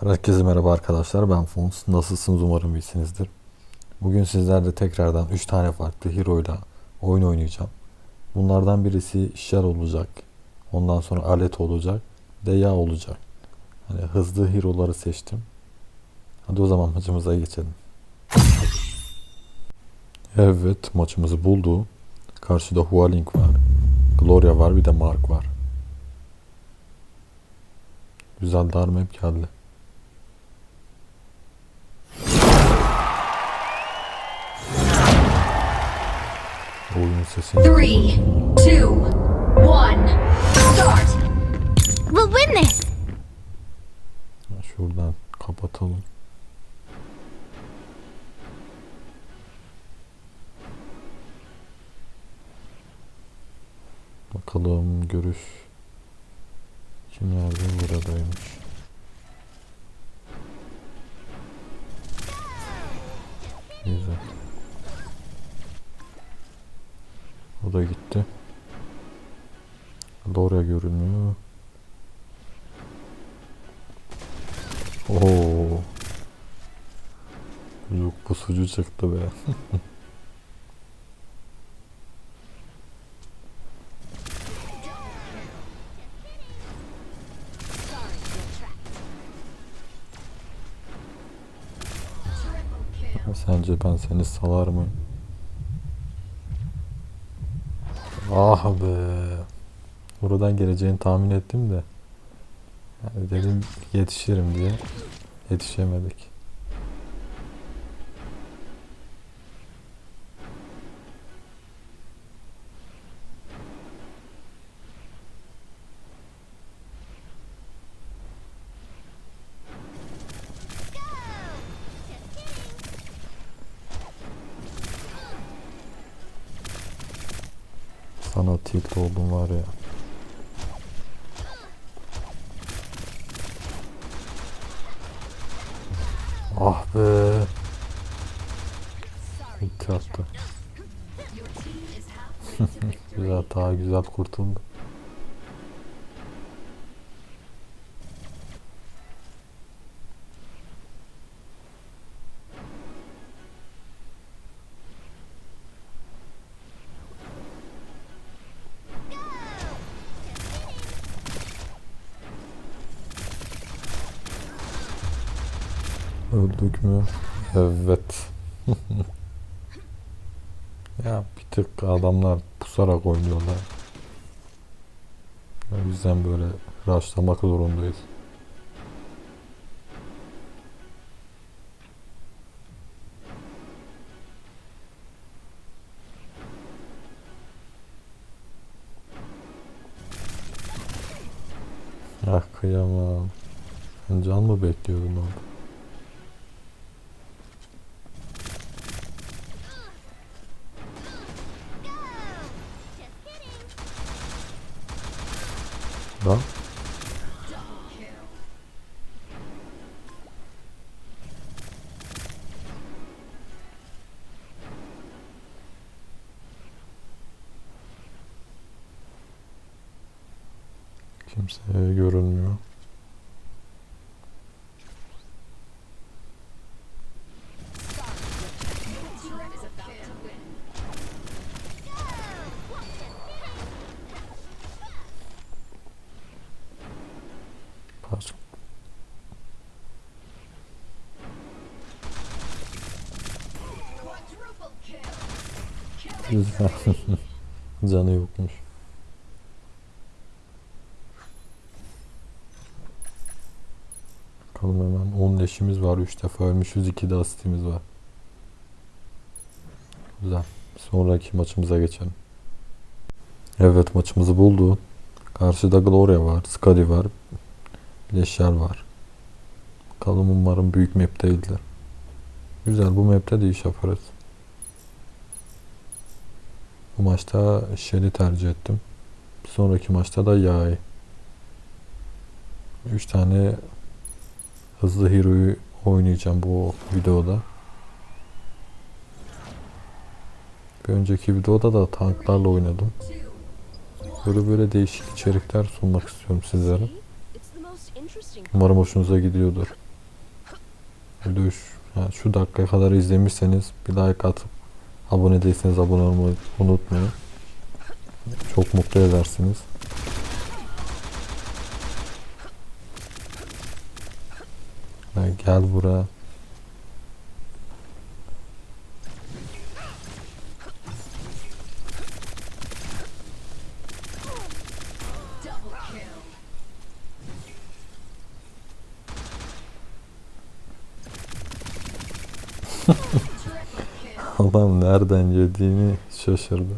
Herkese merhaba arkadaşlar ben Fons. Nasılsınız umarım iyisinizdir. Bugün sizlerle tekrardan 3 tane farklı hero ile oyun oynayacağım. Bunlardan birisi Shell olacak. Ondan sonra Alet olacak. Deya olacak. Hani hızlı hero'ları seçtim. Hadi o zaman maçımıza geçelim. Evet maçımızı buldu. Karşıda Hualink var. Gloria var bir de Mark var. Güzel dar map geldi. Oyun sesi. Three, two, one, start! We'll win this! Şuradan kapatalım. Bakalım görüş kim nerede buradaymış. Da gitti. Doğruya görünmüyor. Oo. Yok pusucu çıktı be. Sence ben seni salar mıyım? Ah be. Buradan geleceğini tahmin ettim de. Yani dedim yetişirim diye. Yetişemedik. Sana tilt oldum var ya. Ah be. Ulti attı. güzel daha güzel kurtuldu. Öldük mü? Evet. ya bir tık adamlar pusarak oynuyorlar. O yüzden böyle rushlamak zorundayız. Ah kıyamam. Sen can mı bekliyordun orada? Lan. Kimse görünmüyor. Güzel. Canı yokmuş. Bakalım hemen 10 leşimiz var. 3 defa ölmüşüz. 2 de asistimiz var. Güzel. Sonraki maçımıza geçelim. Evet maçımızı buldu. Karşıda Gloria var. Skadi var. Bir var. Bakalım umarım büyük map değildir. Güzel bu map'te de iş yaparız. Bu maçta Shell'i tercih ettim. Sonraki maçta da Yay. 3 tane hızlı hero'yu oynayacağım bu videoda. Bir önceki videoda da tanklarla oynadım. Böyle böyle değişik içerikler sunmak istiyorum sizlere. Umarım hoşunuza gidiyordur. Video şu, yani şu dakikaya kadar izlemişseniz bir like atıp abone değilseniz abone olmayı unutmayın. Çok mutlu edersiniz. Gel buraya. Nereden yediğini şaşırdı.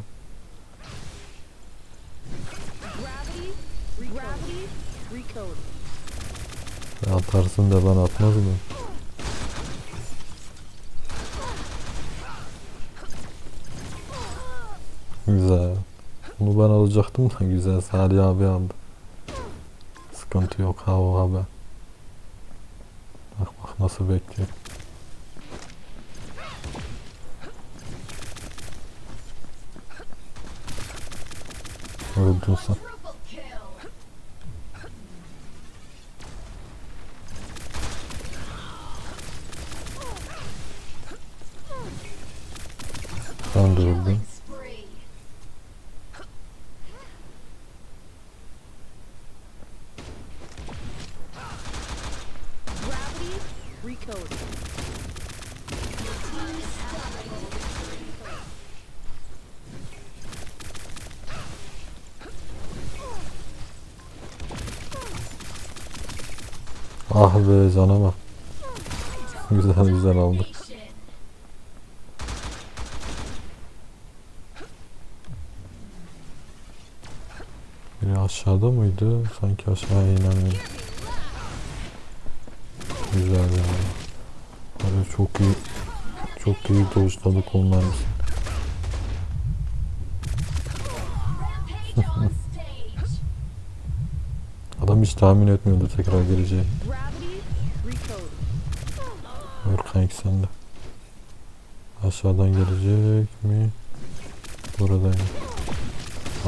Atarsın da ben atmaz mıyım? Güzel. Bunu ben alacaktım da güzel. Salih abi aldı. Sıkıntı yok ha o abi. Bak bak nasıl bekliyor. Öldün sen. Triple kill. Sen de öldün. Killing be canıma. Güzel güzel aldık. Biri aşağıda mıydı? Sanki aşağıya inemiyor. Güzel ya. Böyle çok iyi çok iyi dojladık onlar için. Adam hiç tahmin etmiyordu tekrar geleceği. Gravity, recode. Örkan sen de. Aşağıdan gelecek mi? Buradayım.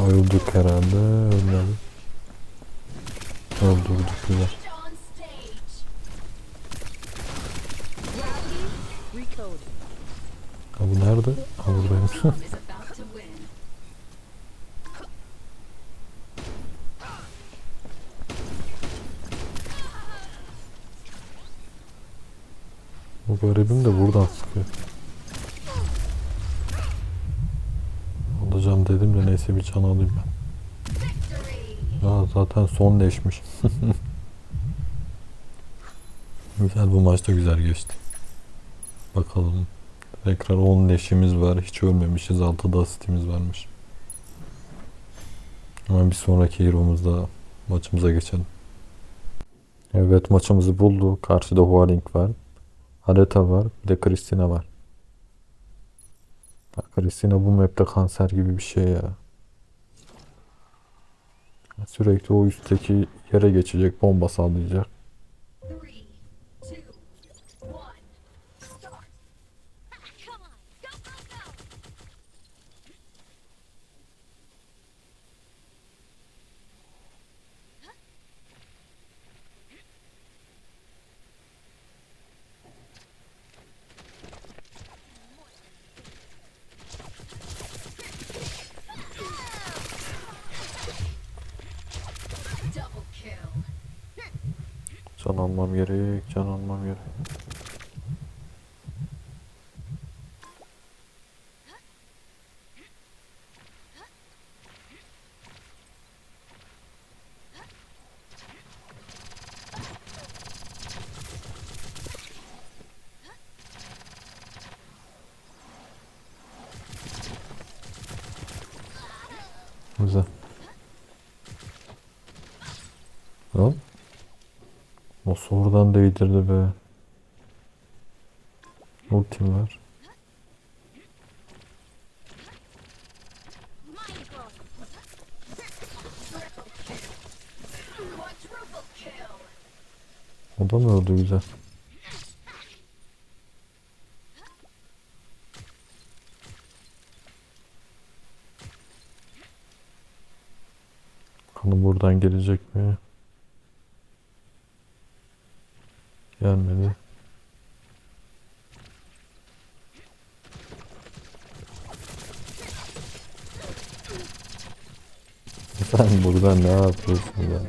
Öldük herhalde. Ölmedi. Öldürdük güzel. Ha bu nerede? Ha buradayım. Is about to win. Bu garibim de buradan sıkıyor. Alacağım dedim de neyse bir can alayım ben. Ya zaten son leşmiş. güzel bu maç da güzel geçti. Bakalım. Tekrar 10 leşimiz var. Hiç ölmemişiz. 6 da asistimiz varmış. Hemen bir sonraki hero'muzda maçımıza geçelim. Evet maçımızı buldu. Karşıda Hualing var. Harita var. Bir de Christina var. Ya Christina bu map'te kanser gibi bir şey ya. Sürekli o üstteki yere geçecek, bomba sallayacak. Can almam gerek, can almam gerek. Güzel. Hop. Oradan değdirdi be. Ultim var. O da mı öldü güzel. Bakalım buradan gelecek mi? Gelmedi. Sen burada ne yapıyorsun ya?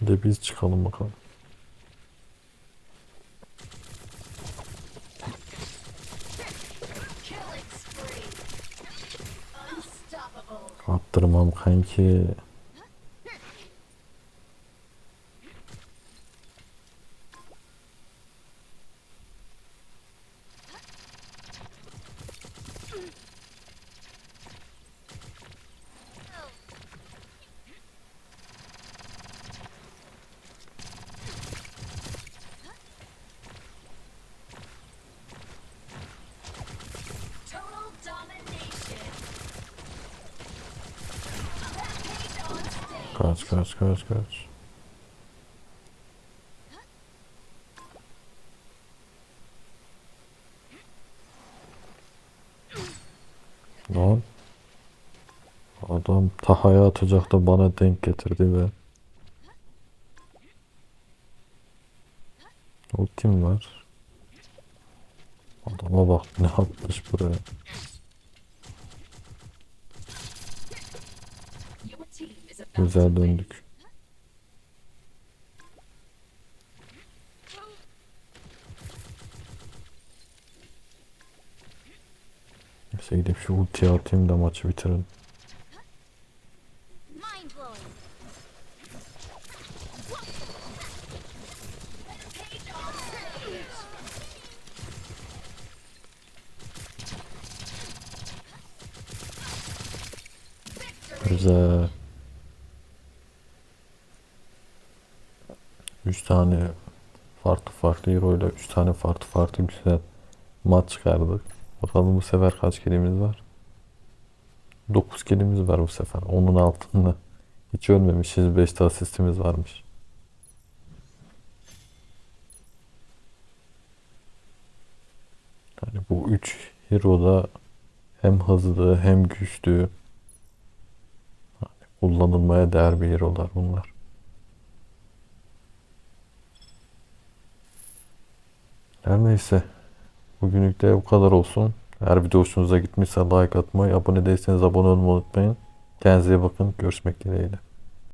De biz çıkalım bakalım. Attırmam kanki. Kaç kaç kaç kaç. Lan. Adam tahaya atacak da bana denk getirdi ve Ultim var. Adama bak ne yapmış buraya. Your team is about to Güzel döndük. Neyse gidip şu ultiyi atayım da maçı bitirelim. Güzel. Üç tane farklı farklı hero ile üç tane farklı farklı güzel maç çıkardık. Bakalım bu sefer kaç kilimiz var? 9 kilimiz var bu sefer. Onun altında. Hiç ölmemişiz. 5 de asistimiz varmış. Yani bu 3 hero da hem hızlı hem güçlü kullanılmaya değer bir hero'lar bunlar. Her neyse. Bugünlük de bu kadar olsun. Eğer video hoşunuza gitmişse like atmayı, abone değilseniz abone olmayı unutmayın. Kendinize iyi bakın. Görüşmek dileğiyle.